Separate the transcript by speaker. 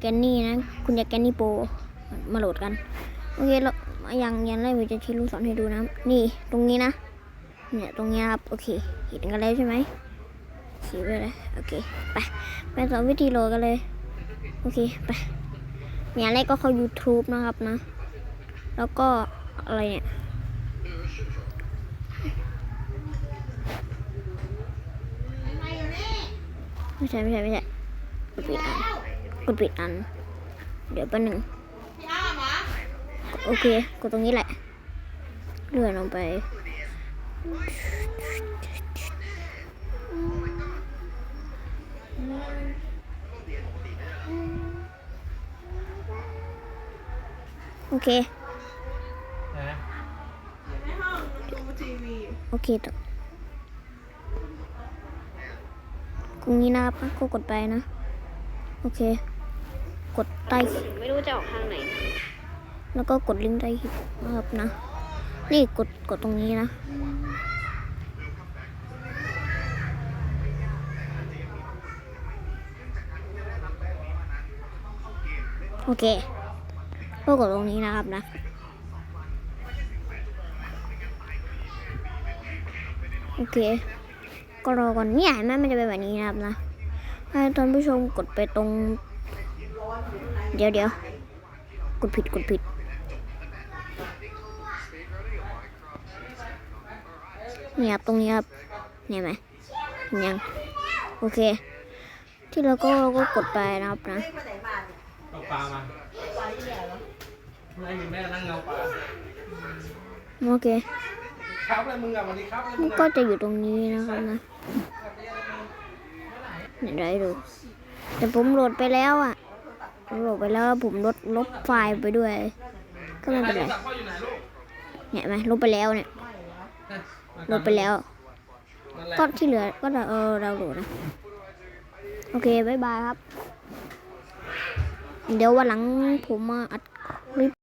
Speaker 1: แกนนี่นะ คุณยายแกนนี่โปรมาโหลดกัน โอเคเรายังยังแรกวิวจะชี้ลูกศรให้ดูนะ นี่ตรงนี้นะ เนี่ยตรงนี้ครับ โอเค เห็นกันแล้วใช่ไหมชี้ไปเลยโอเค ไป ไปสอนวิธีโหลดกันเลย โอเค ไปอย่างแรกก็เข้า YouTube นะครับนะ แล้วก็อะไรเนี่ยไม่ใช่ไม่ใช่ไม่ใช่ปิดอัน กดปิดอัน เดี๋ยวแป๊บนึงโอเค กดตรงนี้แหละ เลื่อนลงไป โอเค โอเคตรงนี้นะครับก็กดไปนะ โอเค กดใต้คลิป
Speaker 2: ไม่รู้จะออกทางไหนนะ
Speaker 1: แล้วก็กดลิงก์ใต้คลิปนะครับนะ นี่กดกดตรงนี้นะ โอเค ก็กดตรงนี้นะครับนะโอเค ก็รอก่อนเนี่ยเห็นไหมมันจะเป็นแบบนี้นะครับนะ ให้ท่านผู้ชมกดไปตรง เดี๋ยวเดี๋ยวกดผิดกดผิด เนี่ยครับตรงนี้ครับเนี่ยไหมเห็นยัง โอเค ที่เราก็เราก็กดไปนะครับนะ
Speaker 3: ตกปลามาไม่มีแม่นั่งเงาปลา
Speaker 1: โอเค
Speaker 3: ครับเลยมึงอะสวัสดีครับเลย
Speaker 1: มั
Speaker 3: มึ
Speaker 1: น
Speaker 3: ง
Speaker 1: ก็
Speaker 3: อะ
Speaker 1: จะอยู่ตรงนี้นะครับนะ เนี่ยได้ดู แต่ผมโหลดไปแล้วอะโหลดไปแล้วผมลดลบไฟล์ไปด้วย ก็ไม่เป็นไร
Speaker 3: สับพ่ออยู่ไหนลูก
Speaker 1: เนี่ยไหมลบไปแล้วเนี่ยลบไปแล้ว ก็ที่เหลือก็เราเออเราโหลดนะ โอเคบายบายครับ เดี๋ยววันหลังผมมาอัดคลิป